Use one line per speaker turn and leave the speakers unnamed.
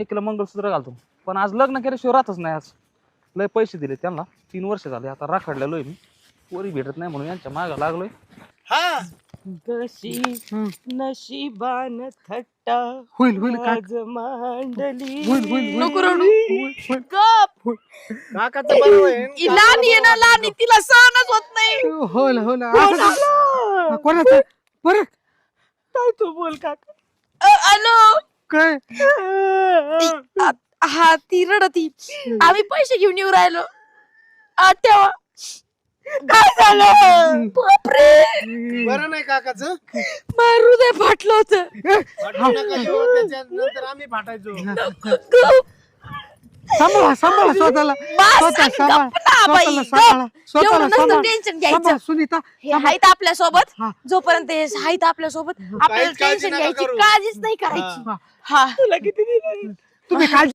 एकीला मंगळसूत्र घालतो. पण आज लग्न केल्याशिवाय राहतच नाही आज. लय पैसे दिले त्यांना. तीन वर्ष झाले. आता राखडलेलो आहे मी. पोरी भेटत नाही म्हणून यांच्या मागं लागलोय.
हा.
कशी नशिबान थट्टा.
होईल होईल का
आज मांडली
होईल, होईल.
नको रडू गप.
काकाचं बरोबर आहे
ही लहान आहे ना लहान आहे, तिला सहनच होत नाही.
होईल होईल असं- कोणाचं? बरं.
काय तू बोल काका?
अ, अलो
काय?
हा ती रडती. आम्ही पैसे घेऊन येऊ राहिलो. आ, तेव्हा काय झालं? बापरे!
बरं नाही काकाचं.
माझं हृदय फाटलं होतं.
आम्ही फाटायचो.
सांभाळा सांभाळा स्वतःला.
बस,
स्वतः
आणि
सांभाळा.
गप्प ना बाई,
स्वतःला
गप्प.
सांभाळा. स्वतःला
एवढं नसतं
सांभाळा
टेन्शन घ्यायचं.
सांभाळा, सुनीता
हे आहेत आपल्यासोबत
हा.
जोपर्यंत हे आहेत आपल्यासोबत आपल्याला
काळजी
टेन्शन
नका
घ्यायची
करू.
काळजीच नाही करायची.
हा.
हा.
तुला किती
तुम्ही काळजी